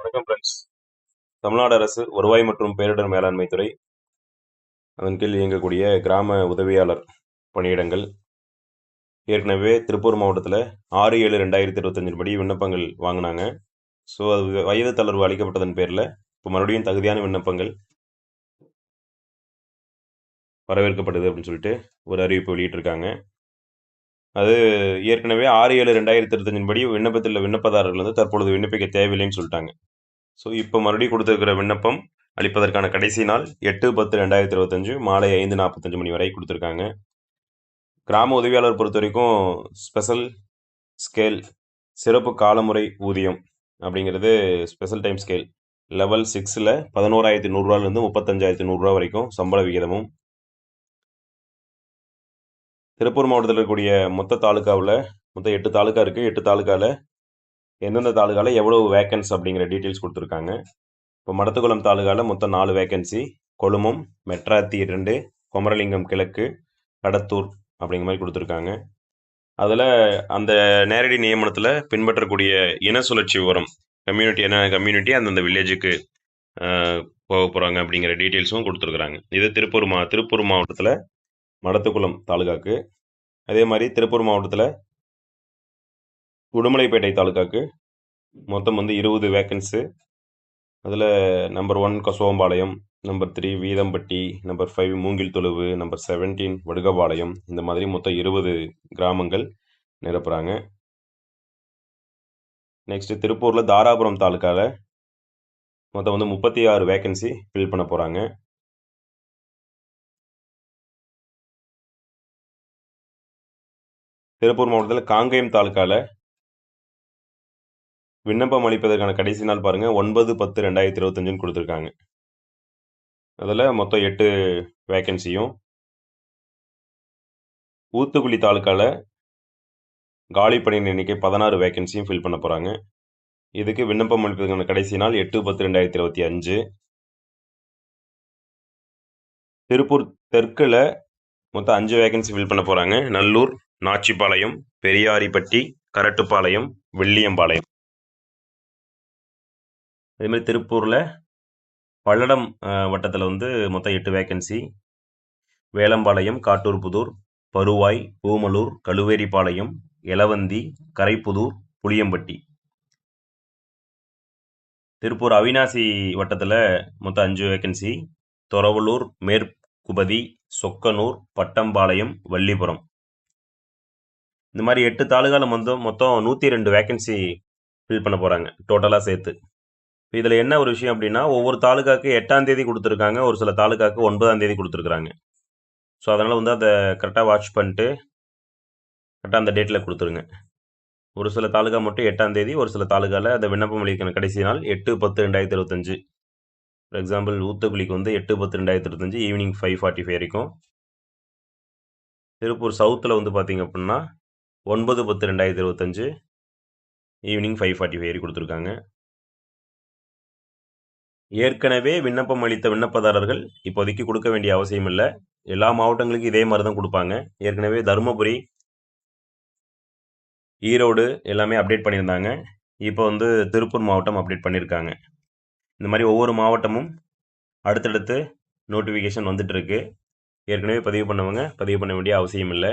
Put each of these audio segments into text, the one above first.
வணக்கம் ஃப்ரெண்ட்ஸ் தமிழ்நாடு அரசு வருவாய் மற்றும் பேரிடர் மேலாண்மை துறை அதன் கீழ் இயங்கக்கூடிய கிராம உதவியாளர் பணியிடங்கள். ஏற்கனவே திருப்பூர் மாவட்டத்தில் ஆறு ஏழு ரெண்டாயிரத்தி இருபத்தஞ்சு படி விண்ணப்பங்கள் வாங்கினாங்க. ஸோ அது வயது தளர்வு அளிக்கப்பட்டதன் பேரில் இப்போ மறுபடியும் தகுதியான விண்ணப்பங்கள் வரவேற்கப்படுது அப்படின்னு சொல்லிட்டு ஒரு அறிவிப்பு வெளியிட்டிருக்காங்க. அது ஏற்கனவே ஆறு ஏழு ரெண்டாயிரத்தி இருபத்தஞ்சின் படி விண்ணப்பத்தில் விண்ணப்பதாரர்கள் வந்து தற்பொழுது விண்ணப்பிக்க தேவையில்லைன்னு சொல்லிட்டாங்க. ஸோ இப்போ மறுபடியும் கொடுத்துருக்கிற விண்ணப்பம் அளிப்பதற்கான கடைசி நாள் எட்டு பத்து ரெண்டாயிரத்தி இருபத்தஞ்சு மாலை ஐந்து நாற்பத்தஞ்சு மணி வரை கொடுத்துருக்காங்க. கிராம உதவியாளர் பொறுத்த வரைக்கும் ஸ்பெஷல் ஸ்கேல் சிறப்பு காலமுறை ஊதியம் அப்படிங்கிறது ஸ்பெஷல் டைம் ஸ்கேல். லெவல் சிக்ஸில் பதினோராயிரத்தி நூறுரூவாலேருந்து முப்பத்தஞ்சாயிரத்தி நூறுரூவா வரைக்கும் சம்பள விகிதமும். திருப்பூர் மாவட்டத்தில் இருக்கக்கூடிய மொத்த தாலுக்காவில் மொத்தம் எட்டு தாலுக்கா இருக்குது எட்டு தாலுக்காவில் எந்தெந்த தாலுக்காவில் எவ்வளோ வேக்கன்ஸ் அப்படிங்கிற டீட்டெயில்ஸ் கொடுத்துருக்காங்க. இப்போ மடத்துக்குளம் தாலுகாவில் மொத்தம் நாலு வேக்கன்சி கொழுமம் மெட்ராத்தி இரண்டு குமரலிங்கம் கிழக்கு கடத்தூர் அப்படிங்கிற மாதிரி கொடுத்துருக்காங்க. அதில் அந்த நேரடி நியமனத்தில் பின்பற்றக்கூடிய இன சுழற்சி விவரம் கம்யூனிட்டி என்ன கம்யூனிட்டி அந்தந்த வில்லேஜுக்கு போக போகிறாங்க அப்படிங்கிற டீட்டெயில்ஸும் கொடுத்துருக்குறாங்க. இது திருப்பூர் மா திருப்பூர் மாவட்டத்தில் மடத்துக்குளம் தாலுகாக்கு. அதே மாதிரி திருப்பூர் மாவட்டத்தில் உடுமலைப்பேட்டை தாலுக்காக்கு மொத்தம் வந்து இருபது வேக்கன்ஸு அதில் number one Kasompalayam number three Veethampatti number five Moongil Thozhuvu number seventeen Vadugapalayam. இந்த மாதிரி மொத்தம் இருபது கிராமங்கள் நிரப்புகிறாங்க நெக்ஸ்ட்டு திருப்பூரில் தாராபுரம் தாலுக்காவில் மொத்தம் வந்து முப்பத்தி ஆறு வேக்கன்சி ஃபில் பண்ண போகிறாங்க திருப்பூர் மாவட்டத்தில் காங்கேயம் தாலுக்காவில் விண்ணப்பம் அளிப்பதற்கான கடைசி நாள் பாருங்கள் ஒன்பது பத்து ரெண்டாயிரத்தி இருபத்தஞ்சுன்னு கொடுத்துருக்காங்க. அதில் மொத்தம் எட்டு வேக்கன்சியும் ஊத்துக்குழி தாலுக்காவில் காலி பணியின் எண்ணிக்கை பதினாறு வேக்கன்சியும் ஃபில் பண்ண போகிறாங்க இதுக்கு விண்ணப்பம் அளிப்பதற்கான கடைசி நாள் எட்டு பத்து ரெண்டாயிரத்தி இருபத்தி அஞ்சு. திருப்பூர் தெற்கில் மொத்தம் அஞ்சு வேகன்சி ஃபில் பண்ண போகிறாங்க நல்லூர் நாச்சிபாளையம் பெரியாரிப்பட்டி கரட்டுப்பாளையம் வெள்ளியம்பாளையம் அதேமாதிரி திருப்பூரில் பல்லடம் வட்டத்தில் வந்து மொத்தம் எட்டு வேக்கன்சி வேலம்பாளையம் காட்டூர் புதூர் பருவாய் பூமலூர் கழுவேரிப்பாளையம் எலவந்தி கரைப்புதூர் புளியம்பட்டி. திருப்பூர் அவினாசி வட்டத்தில் மொத்தம் அஞ்சு வேக்கன்சி துறவலூர் மேற்குபதி சொக்கனூர் பட்டம்பாளையம் வள்ளிபுரம். இந்த மாதிரி எட்டு தாலுகாவில் மொத்தம் மொத்தம் நூற்றி ரெண்டு வேக்கன்சி ஃபில் பண்ண போகிறாங்க டோட்டலாக சேர்த்து. இதில் என்ன ஒரு விஷயம் அப்படின்னா ஒவ்வொரு தாலுக்காக்கு எட்டாம் தேதி கொடுத்துருக்காங்க ஒரு சில தாலுக்காக்கு ஒன்பதாம் தேதி கொடுத்துருக்குறாங்க. ஸோ அதனால் வந்து அதை கரெக்டாக வாட்ச் பண்ணிட்டு கரெக்டாக அந்த டேட்டில் கொடுத்துருங்க. ஒரு சில தாலுகா மட்டும் எட்டாம் தேதி ஒரு சில தாலுகாவில் அந்த விண்ணப்பம் அளிக்கிற கடைசி நாள் எட்டு பத்து ரெண்டாயிரத்தி இருபத்தஞ்சு. ஃபார் எக்ஸாம்பிள் ஊத்துக்குளிக்கு வந்து எட்டு பத்து ரெண்டாயிரத்தி இருபத்தஞ்சு ஈவினிங் ஃபைவ் ஃபார்ட்டி ஃபைவ் வரைக்கும். திருப்பூர் சவுத்தில் வந்து பார்த்திங்க அப்படின்னா ஒன்பது பத்து ரெண்டாயிரத்தி இருபத்தஞ்சு ஈவினிங் ஃபைவ் ஃபார்ட்டி ஃபைவ் வரைக்கும் கொடுத்துருக்காங்க. ஏற்கனவே விண்ணப்பம் அளித்த விண்ணப்பதாரர்கள் இப்போதைக்கு கொடுக்க வேண்டிய அவசியம் இல்லை. எல்லா மாவட்டங்களுக்கும் இதே மாதிரி தான் கொடுப்பாங்க. ஏற்கனவே தருமபுரி ஈரோடு எல்லாமே அப்டேட் பண்ணியிருந்தாங்க. இப்போ வந்து திருப்பூர் மாவட்டம் அப்டேட் பண்ணியிருக்காங்க இந்த மாதிரி ஒவ்வொரு மாவட்டமும் அடுத்தடுத்து நோட்டிஃபிகேஷன் வந்துட்டுருக்கு. ஏற்கனவே பதிவு பண்ணவங்க பதிவு பண்ண வேண்டிய அவசியம் இல்லை.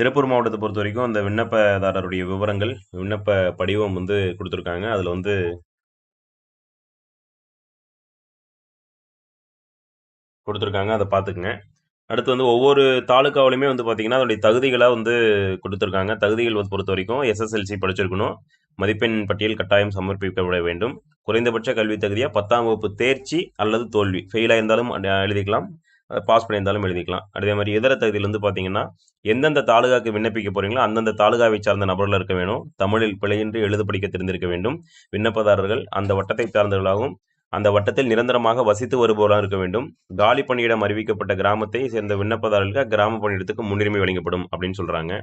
திருப்பூர் மாவட்டத்தை பொறுத்த வரைக்கும் அந்த விண்ணப்பதாரருடைய விவரங்கள் விண்ணப்ப படிவம் வந்து கொடுத்துருக்காங்க. அதில் வந்து கொடுத்துருக்காங்க. அதை பார்த்துக்குங்க அடுத்து வந்து ஒவ்வொரு தாலுக்காவிலையுமே வந்து பார்த்தீங்கன்னா அதோடைய தகுதிகளாக வந்து கொடுத்துருக்காங்க. தகுதிகள் பொறுத்த வரைக்கும் எஸ்எஸ்எல்சி படிச்சிருக்கணும். மதிப்பெண் பட்டியல் கட்டாயம் சமர்ப்பிக்கப்பட வேண்டும். குறைந்தபட்ச கல்வி தகுதியாக பத்தாம் வகுப்பு தேர்ச்சி அல்லது தோல்வி. ஃபெயிலாக இருந்தாலும் எழுதிக்கலாம். பாஸ் பண்ணியிருந்தாலும் எழுதிக்கலாம். அதே மாதிரி இதர தகுதியில் வந்து பார்த்தீங்கன்னா எந்தெந்த தாலுகாக்கு விண்ணப்பிக்க போகிறீங்களோ அந்தந்த தாலுகாவை சார்ந்த நபர்கள் இருக்க வேணும். தமிழில் பிழையின்றி எழுத படிக்க தெரிந்திருக்க வேண்டும். விண்ணப்பதாரர்கள் அந்த வட்டத்தை சார்ந்தவர்களாகவும் அந்த வட்டத்தில் நிரந்தரமாக வசித்து வருபவராக இருக்க வேண்டும். காலி பணியிடம் அறிவிக்கப்பட்ட கிராமத்தை சேர்ந்த விண்ணப்பதாரர்களுக்கு கிராம பணியிடத்துக்கு முன்னுரிமை வழங்கப்படும் அப்படின்னு சொல்கிறாங்க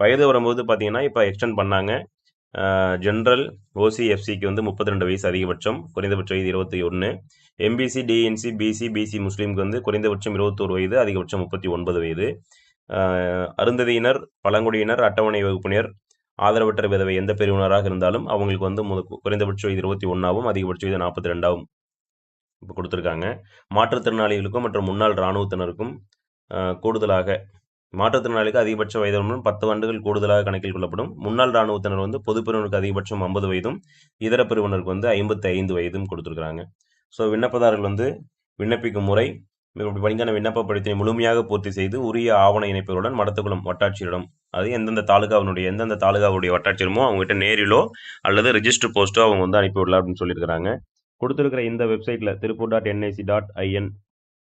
வயது வரும்போது பார்த்தீங்கன்னா இப்போ எக்ஸ்டெண்ட் பண்ணாங்க. ஜென்ரல் ஓசிஎஃப்சிக்கு வந்து முப்பத்தி ரெண்டு வயசு அதிகபட்சம் குறைந்தபட்ச வயது இருபத்தி ஒன்று எம்பிசி டிஎன்சி பிசி பிசி முஸ்லீமுக்கு வந்து குறைந்தபட்சம் இருபத்தோரு வயது அதிகபட்சம் முப்பத்தி ஒன்பது வயது. அருந்ததியினர் பழங்குடியினர் அட்டவணை வகுப்பினர் ஆதரவற்ற விதவை எந்த பிரிவினராக இருந்தாலும் அவங்களுக்கு வந்து மு குறைந்தபட்ச வயது இருபத்தி ஒன்றாவும் அதிகபட்ச வயது நாற்பத்தி ரெண்டாவும் இப்போ கொடுத்துருக்காங்க. மாற்றுத்திறனாளிகளுக்கும் மற்றும் முன்னாள் இராணுவத்தினருக்கும் கூடுதலாக மாற்றுத்திறனாளிக்கு அதிகபட்ச வயது வரம்பு பத்து ஆண்டுகள் கூடுதலாக கணக்கில் கொள்ளப்படும். முன்னாள் இராணுவத்தினர் வந்து பொது பிரிவினருக்கு அதிகபட்சம் ஐம்பது வயதும் இதர பிரிவினருக்கு வந்து ஐம்பத்தி ஐந்து வயதும் கொடுத்துருக்குறாங்க. ஸோ விண்ணப்பதாரர்கள் வந்து விண்ணப்பிக்கும் முறை பணிக்கான விண்ணப்ப படித்தினை முழுமையாக பூர்த்தி செய்து உரிய ஆவண இணைப்புகளுடன் மடத்துக்குளம் வட்டாட்சியரிடம் அது எந்தெந்த தாலுகாவினுடைய எந்தெந்த தாலுகாவுடைய வட்டாட்சியரமோ அவங்ககிட்ட நேரிலோ அல்லது ரிஜிஸ்டர் போஸ்ட்டோ அவங்க வந்து அனுப்பிவிடலாம் அப்படின்னு சொல்லியிருக்கிறாங்க. கொடுத்துருக்கிற இந்த வெப்சைட்டில் Tiruppur dot NIC dot IN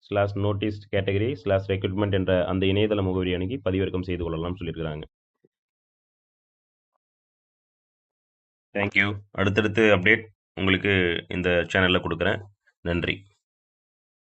slash notice category slash recruitment என்ற அந்த இணையதள முகவரி அணுகி பதிவிறக்கம் செய்து கொள்ளலாம் சொல்லியிருக்கிறாங்க. தேங்க்யூ அடுத்தடுத்து அப்டேட் உங்களுக்கு இந்த சேனலில் கொடுக்குறேன். நன்றி.